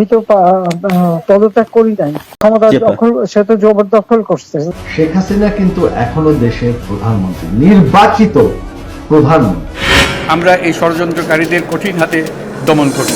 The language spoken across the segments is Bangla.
আমি তো পদত্যাগ করি নাই। ক্ষমতা দখল সে তো জবরদখল করছে। শেখ হাসিনা কিন্তু এখনও দেশের প্রধানমন্ত্রী নির্বাচিত প্রধানমন্ত্রী। আমরা এই ষড়যন্ত্রকারীদের কঠিন হাতে দমন করব।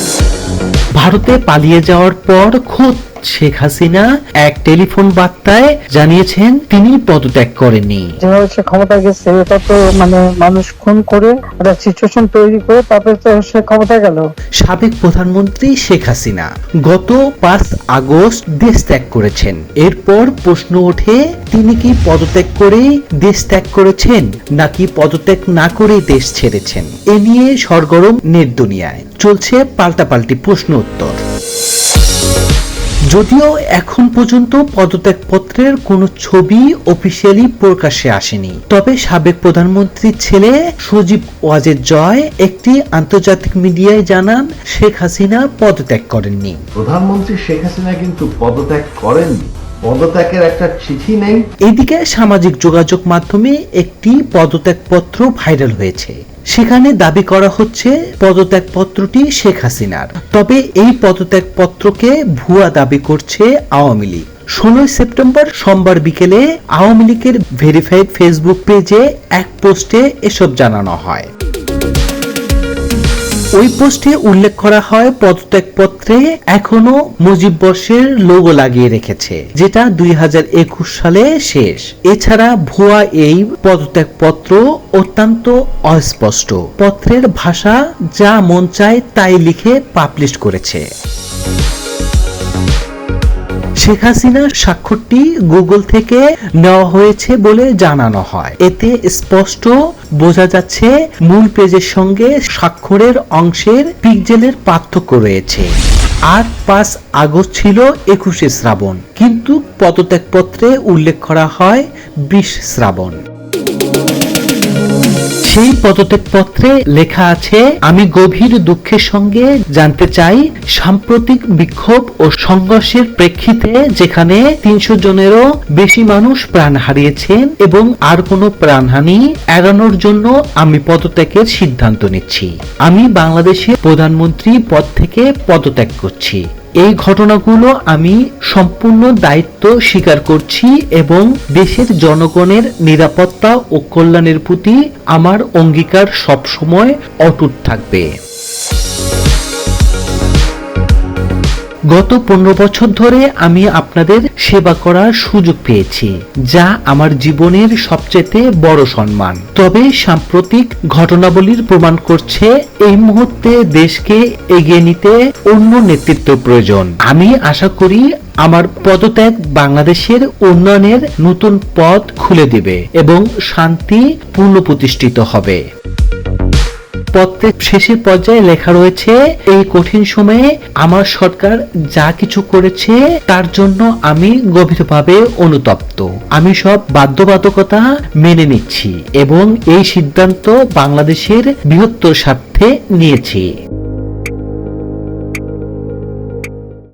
ভারতে পালিয়ে যাওয়ার পর খোদ শেখ হাসিনা এক টেলিফোন বার্তায় জানিয়েছেন তিনি পদত্যাগ করেননি। যেভাবে সে ক্ষমতা গেছে এটা তো মানে মানুষ খুন করে একটা সিচুয়েশন তৈরি করে তারপরে তো সে ক্ষমতা গেল। সাবেক প্রধানমন্ত্রী শেখ হাসিনা গত পাঁচ আগস্ট দেশ ত্যাগ করেছেন। এরপর প্রশ্ন ওঠে তিনি কি পদত্যাগ করেই দেশ ত্যাগ করেছেন নাকি পদত্যাগ না করেই দেশ ছেড়েছেন? এ নিয়ে সরগরম নেট দুনিয়ায়। চলছে পাল্টাপাল্টি প্রশ্ন উত্তর। যদিও এখন পর্যন্ত পদত্যাগপত্রের কোনো ছবি অফিসিয়ালি প্রকাশ্যে আসেনি। তবে সাবেক প্রধানমন্ত্রীর ছেলে সজীব ওয়াজেদ জয় একটি আন্তর্জাতিক মিডিয়ায় জানান শেখ হাসিনা পদত্যাগ করেননি। প্রধানমন্ত্রী শেখ হাসিনা কিন্তু পদত্যাগ করেননি। পদত্যাগের একটা চিঠি নেই। এদিকে সামাজিক যোগাযোগ মাধ্যমে একটি পদত্যাগপত্র ভাইরাল হয়েছে। সেখানে দাবি করা হচ্ছে পদত্যাগপত্রটি শেখ হাসিনার। তবে এই পদত্যাগপত্রকে ভুয়া দাবি করছে আওয়ামী লীগ। ষোলোই সেপ্টেম্বর সোমবার বিকেলে আওয়ামী লীগের ভেরিফাইড ফেসবুক পেজে এক পোস্টে এসব জানানো হয়। ওই পোস্টে উল্লেখ করা হয় পদত্যাগপত্রে এখনও মুজিব বর্ষের লোগো লাগিয়ে রেখেছে, যেটা দুই হাজার একুশ সালে শেষ। এছাড়া ভুয়া এই পদত্যাগপত্র অত্যন্ত অস্পষ্ট। পত্রের ভাষা যা মন চায় তাই লিখে পাবলিশ করেছে। শেখ হাসিনার স্বাক্ষরটি গুগল থেকে নেওয়া হয়েছে বলে জানানো হয়। এতে স্পষ্ট বোঝা যাচ্ছে, মূল পেজের সঙ্গে স্বাক্ষরের অংশের পিক্সেলের পার্থক্য রয়েছে। আট পাঁচ আগস্ট ছিল একুশে শ্রাবণ, কিন্তু পদত্যাগপত্রে উল্লেখ করা হয় বিশ শ্রাবণ। সেই পদত্যাগপত্রে লেখা আছে, আমি গভীর দুঃখের সঙ্গে জানতে চাই সাম্প্রতিক বিক্ষোভ ও সংঘর্ষের প্রেক্ষিতে যেখানে তিনশো জনেরও বেশি মানুষ প্রাণ হারিয়েছেন এবং আর কোনো প্রাণহানি এড়ানোর জন্য আমি পদত্যাগের সিদ্ধান্ত নিচ্ছি। আমি বাংলাদেশের প্রধানমন্ত্রী পদ থেকে পদত্যাগ করছি। এই ঘটনাগুলো আমি সম্পূর্ণ দায়িত্ব স্বীকার করছি এবং দেশের জনগণের নিরাপত্তা ও কল্যাণের প্রতি আমার অঙ্গীকার সবসময় অটুট থাকবে। গত পনেরো বছর ধরে আমি আপনাদের সেবা করার সুযোগ পেয়েছি, যা আমার জীবনের সবচেয়ে বড় সম্মান। তবে সাম্প্রতিক ঘটনাবলীর প্রমাণ করছে, এই মুহূর্তে দেশকে এগিয়ে নিতে অন্য নেতৃত্ব প্রয়োজন। আমি আশা করি আমার পদত্যাগ বাংলাদেশের উন্নয়নের নতুন পথ খুলে দিবে এবং শান্তি পুনঃপ্রতিষ্ঠিত হবে। পত্রের শেষের পর্যায়ে লেখা রয়েছে, এই কঠিন সময়ে আমার সরকার যা কিছু করেছে, তার জন্য আমি গভীরভাবে অনুতপ্ত। আমি সব বাধ্যবাধকতা মেনে নিচ্ছি এবং এই সিদ্ধান্ত বাংলাদেশের বৃহত্তর স্বার্থে নিয়েছি।